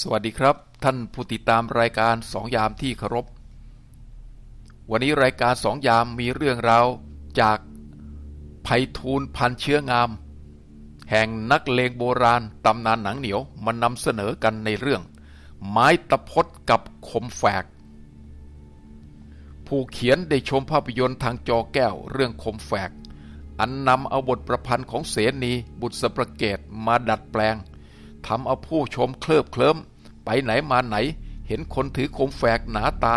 สวัสดีครับ ท่านผู้ติดตามรายการสองยามที่เคารพ วันนี้รายการสองยามมีเรื่องราวจากไพฑูรย์พันเชื้องาม แห่งนักเลงโบราณตำนานหนังเหนียวมานำเสนอกันในเรื่อง ไม้ตะพดกับคมแฝก ผู้เขียนได้ชมภาพยนตร์ทางจอแก้วเรื่องคมแฝก อันนำเอาบทประพันธ์ของเสนีบุตรสประเกตมาดัดแปลง ทำเอาผู้ชมเคลิบเคลิ้มไปไหนมาไหน เห็นคนถือคมแฝกหนาตา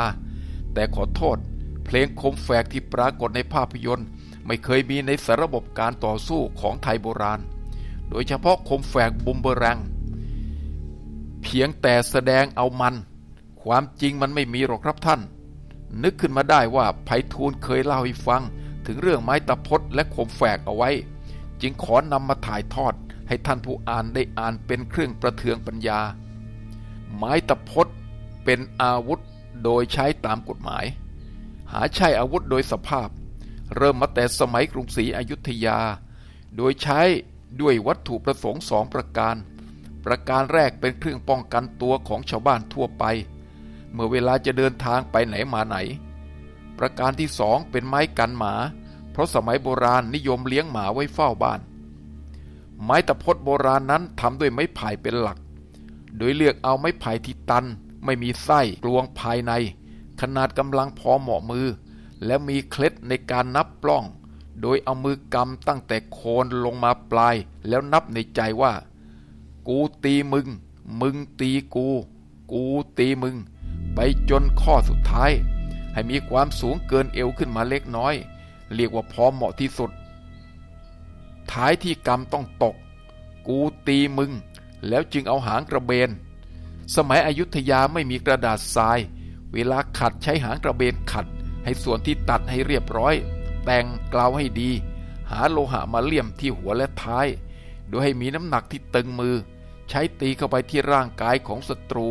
แต่ขอโทษ เพลงคมแฝกที่ปรากฏในภาพยนตร์ ไม่เคยมีในสารบบการต่อสู้ของไทยโบราณ โดยเฉพาะคมแฝกบุมเบอแรงเพียงแต่แสดงเอามัน ความจริงมันไม่มีหรอกครับท่าน นึกขึ้นมาได้ว่าไพฑูรย์เคยเล่าให้ฟัง ถึงเรื่องไม้ตะพดและคมแฝกเอาไว้ จึงขอนำมาถ่ายทอด ให้ท่านผู้อ่านได้อ่านเป็นเครื่องประเทืองปัญญา ไม้ตะพดเป็นอาวุธโดยใช้ตามกฎหมาย หาใช่อาวุธโดยสภาพ เริ่มมาแต่สมัยกรุงศรีอยุธยา โดยใช้ด้วยวัตถุประสงค์สองประการ ประการแรกเป็นเครื่องป้องกันตัวของชาวบ้านทั่วไป เมื่อเวลาจะเดินทางไปไหนมาไหน ประการที่สองเป็นไม้กันหมา เพราะสมัยโบราณนิยมเลี้ยงหมาไว้เฝ้าบ้าน ไม้ตะพดโบราณนั้นทำด้วยไม้ไผ่เป็นหลัก โดยเลือกเอาไม้ไผ่ที่ตัน ไม่มีไส้กลวงภายใน ขนาดกำลังพอเหมาะมือ และมีเคล็ดในการนับปล้อง โดยเอามือกำตั้งแต่โคนลงมาปลายแล้วนับในใจว่า กูตีมึง มึงตีกู กูตีมึง ไปจนข้อสุดท้าย ให้มีความสูงเกินเอวขึ้นมาเล็กน้อย เรียกว่าพอเหมาะที่สุด ท้ายที่กำต้องตก กูตีมึง แล้วจึงเอาหางกระเบน สมัยอยุธยาไม่มีกระดาษทราย เวลาขัดใช้หางกระเบนขัด ให้ส่วนที่ตัดให้เรียบร้อย แต่งกลาวให้ดี หาโลหะมาเลี่ยมที่หัวและท้าย โดยให้มีน้ำหนักที่ตึงมือ ใช้ตีเข้าไปที่ร่างกายของศัตรู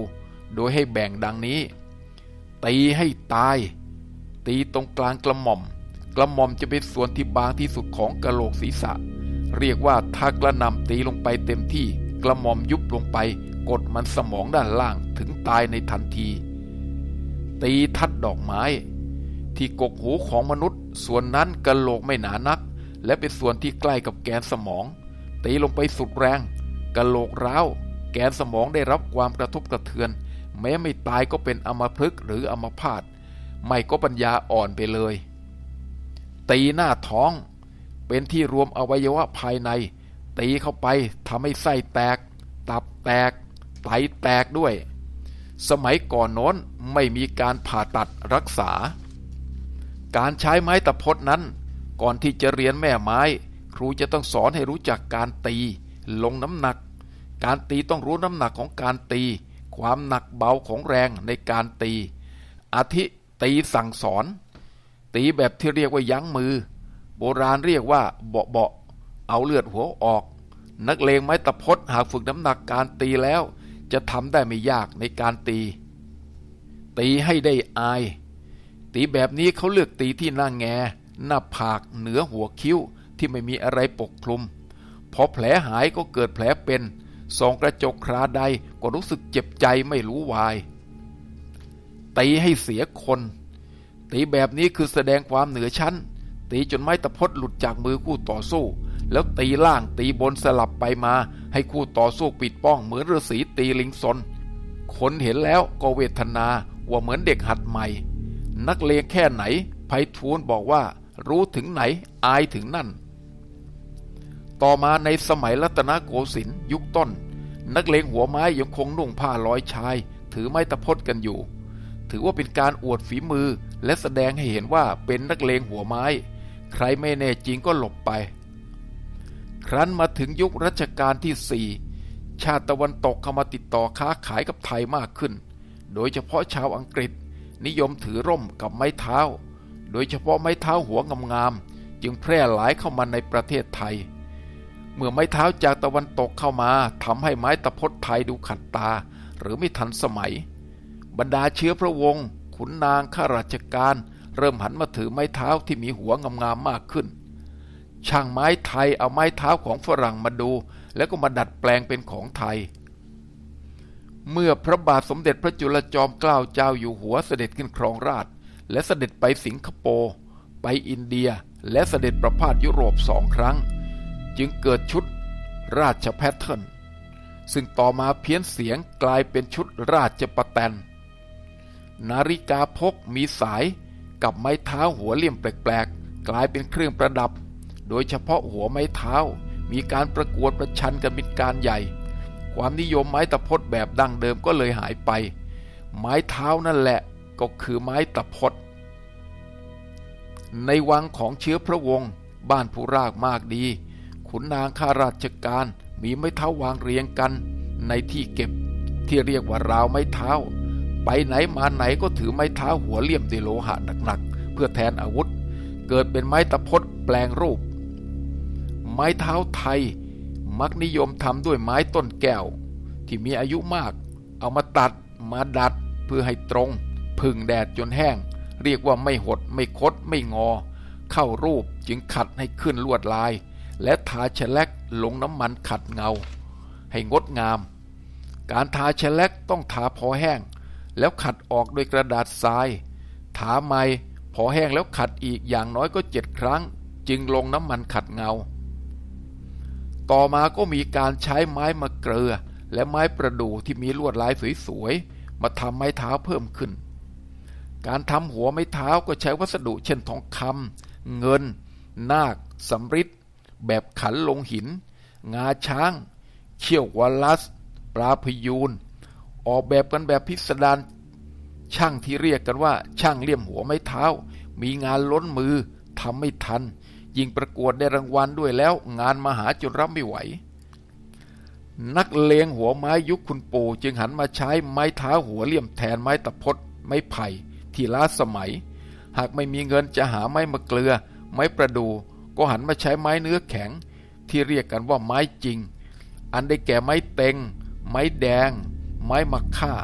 โดยให้แบ่งดังนี้ ตีให้ตาย ตีตรงกลางกระหม่อมกระหม่อมจะเป็นส่วนที่บางที่สุดของกระโหลกศีรษะ เรียกว่าถ้ากระนำตีลงไปเต็มที่กระหม่อมยุบลงไป กดมันสมองด้านล่างถึงตายในทันที ตีทัดดอกไม้ ที่กกหูของมนุษย์ ส่วนนั้นกระโหลกไม่หนานัก และเป็นส่วนที่ใกล้กับแกนสมอง ตีลงไปสุดแรงกระโหลกร้าว แกนสมองได้รับความกระทบกระเทือน แม้ไม่ตายก็เป็นอมพฤกหรืออมพาตไม่ก็ปัญญาอ่อนไปเลย ตีหน้าท้อง เป็นที่รวมอวัยวะภายใน ตีเข้าไปทำให้ไส้แตก ตับแตก ไตแตกด้วย สมัยก่อนโน้นไม่มีการผ่าตัดรักษา การใช้ไม้ตะพดนั้น ก่อนที่จะเรียนแม่ไม้ ครูจะต้องสอนให้รู้จักการตี ลงน้ำหนัก การตีต้องรู้น้ำหนักของการตี ความหนักเบาของแรงในการตีอาทิตีสั่งสอน ตีแบบที่เรียกว่ายั้งมือ โบราณเรียกว่าเบาเบาเอาเลือดหัวออก นักเลงไม้ตะพดหากฝึกน้ำหนักการตีแล้ว จะทำได้ไม่ยากในการตี ตีให้ได้อาย ตีแบบนี้เขาเลือกตีที่หน้าแง หน้าผากเหนือหัวคิ้วที่ไม่มีอะไรปกคลุม พอแผลหายก็เกิดแผลเป็นส่องกระจกคราใดก็รู้สึกเจ็บใจไม่รู้วาย ตีให้เสียคน ตีแบบนี้คือแสดงความเหนือชั้น ตีจนไม้ตะพดหลุดจากมือคู่ต่อสู้ แล้วตีล่างตีบนสลับไปมา ให้คู่ต่อสู้ปิดป้องเหมือนฤาษีตีลิงซนคนเห็นแล้วก็เวทนาว่าเหมือนเด็กหัดใหม่ นักเลงแค่ไหนไพฑูรย์บอกว่า รู้ถึงไหนอายถึงนั่น ต่อมาในสมัยรัตนโกสินทร์ยุคต้น นักเลงหัวไม้ยังคงนุ่งผ้าลอยชาย ถือไม้ตะพดกันอยู่ ถือว่าเป็นการอวดฝีมือและแสดงให้เห็นว่าเป็นนักเลงหัวไม้ ใครไม่แน่จริงก็หลบไป ครั้นมาถึงยุครัชกาลที่สี่ชาติตะวันตกเข้ามาติดต่อค้าขายกับไทยมากขึ้น โดยเฉพาะชาวอังกฤษนิยมถือร่มกับไม้เท้า โดยเฉพาะไม้เท้าหัวงามๆจึงแพร่หลายเข้ามาในประเทศไทย เมื่อไม้เท้าจากตะวันตกเข้ามาทำให้ไม้ตะพดไทยดูขัดตา หรือไม่ทันสมัย บรรดาเชื้อพระวงศ์ขุนนางข้าราชการ เริ่มหันมาถือไม้เท้าที่มีหัวงามๆมากขึ้น ช่างไม้ไทยเอาไม้เท้าของฝรั่งมาดู แล้วก็มาดัดแปลงเป็นของไทย เมื่อพระบาทสมเด็จพระจุลจอมเกล้าเจ้าอยู่หัวเสด็จขึ้นครองราชและเสด็จไปสิงคโปร์ไปอินเดียและเสด็จประพาสยุโรปสองครั้ง จึงเกิดชุดราชแพทเทิร์นซึ่งต่อมาเพี้ยนเสียงกลายเป็นชุดราชประแตน นาฬิกาพกมีสาย กับไม้เท้าหัวเหลี่ยมแปลกๆ กลายเป็นเครื่องประดับ โดยเฉพาะหัวไม้เท้า มีการประกวดประชันกันเป็นการใหญ่ ความนิยมไม้ตะพดแบบดั้งเดิมก็เลยหายไป ไม้เท้านั่นแหละก็คือไม้ตะพด ในวังของเชื้อพระวงศ์บ้านผู้รากมากดี ขุนนางข้าราชการมีไม้เท้าวางเรียงกัน ในที่เก็บที่เรียกว่าราวไม้เท้า ไปไหนมาไหนก็ถือไม้เท้าหัวเลี่ยมด้วยโลหะหนักๆเพื่อแทนอาวุธ เกิดเป็นไม้ตะพดแปลงรูป ไม้เท้าไทยมักนิยมทำด้วยไม้ต้นแก้ว ที่มีอายุมาก เอามาตัดมาดัดเพื่อให้ตรง พึ่งแดดจนแห้ง เรียกว่าไม่หดไม่คดไม่งอ เข้ารูปจึงขัดให้ขึ้นลวดลาย และทาแฉลกลงน้ำมันขัดเงา ให้งดงาม การทาแฉลกต้องทาพอแห้ง แล้วขัดออกด้วยกระดาษทราย ถาใหม่พอแห้งแล้วขัดอีกอย่างน้อยก็เจ็ดครั้ง จึงลงน้ำมันขัดเงา ต่อมาก็มีการใช้ไม้มะเกลือ และไม้ประดู่ที่มีลวดลายสวยๆ มาทำไม้เท้าเพิ่มขึ้น การทำหัวไม้เท้าก็ใช้วัสดุเช่นทองคำเงิน นาคสำริดแบบขันลงหิน งาช้าง เขี้ยววาลัส ปลาพยูน ออกแบบกันแบบพิสดารช่างที่เรียกกันว่า ช่างเลี่ยมหัวไม้เท้า มีงานล้นมือทำไม่ทัน ยิงประกวดได้รางวัลด้วยแล้ว งานมหาจนรับไม่ไหว นักเลงหัวไม้ยุคคุณปู่จึงหันมาใช้ไม้เท้าหัวเลี่ยมแทนไม้ตะพดไม้ไผ่ที่ล้าสมัย หากไม่มีเงินจะหาไม้มะเกลือ ไม้ประดู ก็หันมาใช้ไม้เนื้อแข็ง ที่เรียกกันว่าไม้จริง อันได้แก่ไม้เต็ง ไม้แดง ไม้มะค่า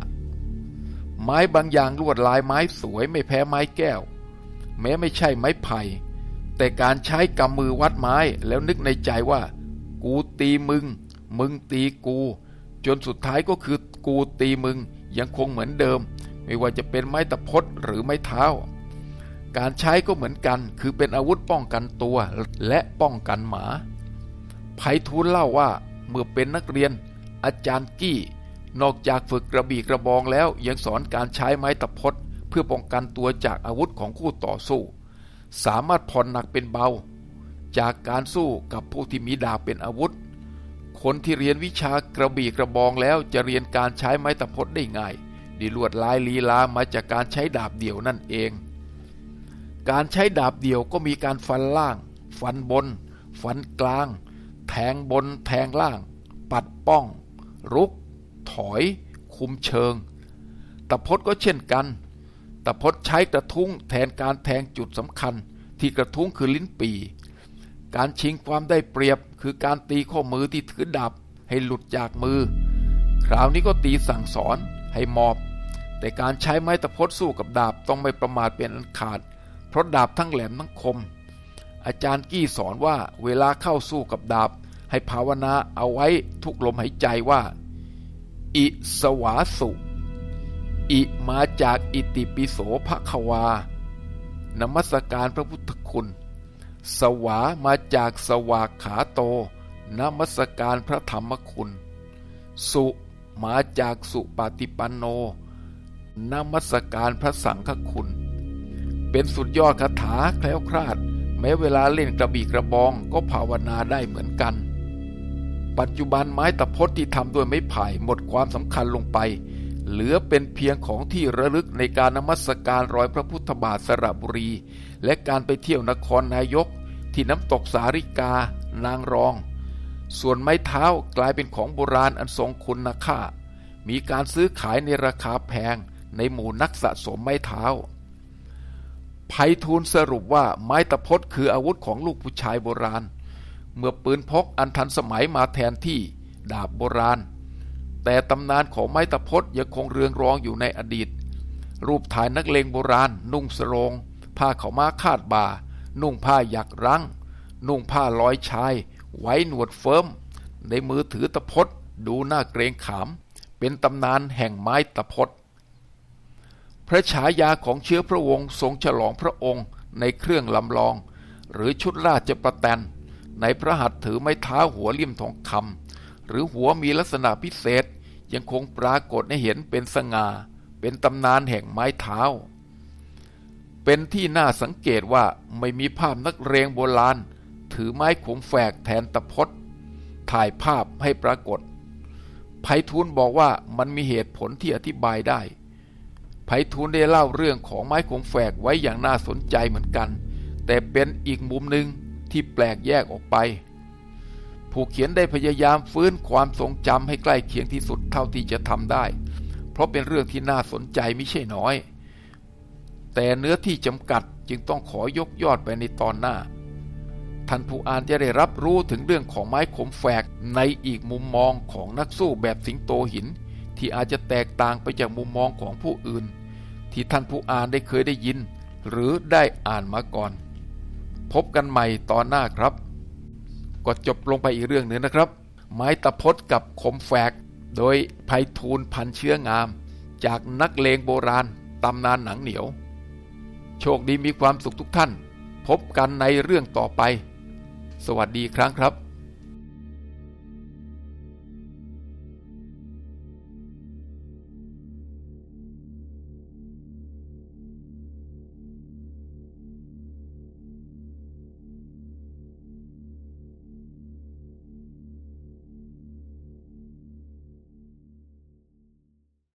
ไม้บางอย่างลวดลายไม้สวยไม่แพ้ไม้แก้ว แม้ไม่ใช่ไม้ไผ่แต่การใช้กำมือวัดไม้แล้วนึกในใจว่า กูตีมึง มึงตีกู จนสุดท้ายก็คือกูตีมึงยังคงเหมือนเดิม ไม่ว่าจะเป็นไม้ตะพดหรือไม้เท้า การใช้ก็เหมือนกันคือเป็นอาวุธป้องกันตัวและป้องกันหมาไพฑูรย์เล่าว่าเมื่อเป็นนักเรียน อาจารย์กี้ นอกจากฝึกกระบี่กระบองแล้วยังสอนการใช้ไม้ตะพดเพื่อป้องกันตัวจากอาวุธของคู่ต่อสู้ สามารถผ่อนหนักเป็นเบา จากการสู้กับผู้ที่มีดาบเป็นอาวุธ คนที่เรียนวิชากระบี่กระบองแล้วจะเรียนการใช้ไม้ตะพดได้ง่ายดีลวดลายลีลามาจากการใช้ดาบเดี่ยวนั่นเอง การใช้ดาบเดี่ยวก็มีการฟันล่าง ฟันบน ฟันกลาง แทงบน แทงล่าง ปัดป้อง รุก ถอย คุมเชิง ตะพดก็เช่นกัน ตะพดใช้กระทุ้งแทนการแทงจุดสำคัญ ที่กระทุ้งคือลิ้นปี การชิงความได้เปรียบคือการตีข้อมือที่ถือดาบให้หลุดจากมือ คราวนี้ก็ตีสั่งสอนให้มอบ แต่การใช้ไม้ตะพดสู้กับดาบต้องไม่ประมาทเป็นอันขาด เพราะดาบทั้งแหลมทั้งคม อาจารย์กี้สอนว่าเวลาเข้าสู้กับดาบให้ภาวนาเอาไว้ทุกลมหายใจว่า อิสวาสุ อิมาจากอิติปิโสภควานมัสการพระพุทธคุณ สวามาจากสวากขาโตนมัสการพระธรรมคุณ สุมาจากสุปฏิปันโนนมัสการพระสังฆคุณ เป็นสุดยอดคาถาแคล้วคลาด แม้เวลาเล่นกระบี่กระบองก็ภาวนาได้เหมือนกัน ปัจจุบันไม้ตะพดที่ทำด้วยไม้ไผ่หมดความสำคัญลงไป เหลือเป็นเพียงของที่ระลึกในการนมัสการรอยพระพุทธบาทสระบุรี และการไปเที่ยวนครนายก ที่น้ำตกสาริกา นางรอง ส่วนไม้เท้ากลายเป็นของโบราณอันทรงคุณค่า มีการซื้อขายในราคาแพงในหมู่นักสะสมไม้เท้าไพฑูรย์สรุปว่าไม้ตะพดคืออาวุธของลูกผู้ชายโบราณ เมื่อปืนพกอันทันสมัยมาแทนที่ดาบโบราณ แต่ตำนานของไม้ตะพดยังคงเรืองรองอยู่ในอดีต รูปถ่ายนักเลงโบราณ นุ่งสรง ผ้าเขาวม้าคาดบ่า นุ่งผ้าหยักรั้ง นุ่งผ้าลอยชาย ไว้หนวดเฟิร์ม ในมือถือตะพดดูน่าเกรงขาม เป็นตำนานแห่งไม้ตะพดพระฉายาของเชื้อพระวงศ์ทรงฉลองพระองค์ในเครื่องลำลอง หรือชุดราชประแตน ในพระหัตถ์ถือไม้เท้าหัวเลี่ยมทองคำหรือหัวมีลักษณะพิเศษยังคงปรากฏให้เห็นเป็นสง่า เป็นตำนานแห่งไม้เท้า เป็นที่น่าสังเกตว่าไม่มีภาพนักเรงโบราณ ถือไม้ขมแฝกแทนตะพดถ่ายภาพให้ปรากฏไพฑูรย์บอกว่ามันมีเหตุผลที่อธิบายได้ไพฑูรย์ได้เล่าเรื่องของไม้ขมแฝกไว้อย่างน่าสนใจเหมือนกัน แต่เป็นอีกมุมหนึ่ง ที่แปลกแยกออกไป ผู้เขียนได้พยายามฟื้นความทรงจำให้ใกล้เคียงที่สุดเท่าที่จะทำได้ เพราะเป็นเรื่องที่น่าสนใจไม่ใช่น้อย แต่เนื้อที่จำกัดจึงต้องขอยกยอดไปในตอนหน้า ท่านผู้อ่านจะได้รับรู้ถึงเรื่องของไม้ขมแฝกในอีกมุมมองของนักสู้แบบสิงโตหิน ที่อาจจะแตกต่างไปจากมุมมองของผู้อื่น ที่ท่านผู้อ่านได้เคยได้ยิน หรือได้อ่านมาก่อน พบกันใหม่ตอนหน้าครับ ก็จบลงไปอีกเรื่องหนึ่งนะครับ ไม้ตะพดกับคมแฝก โดยไพฑูรย์พันเชื้องาม จากนักเลงโบราณตำนานหนังเหนียว โชคดีมีความสุขทุกท่าน พบกันในเรื่องต่อไป สวัสดีครั้งครับ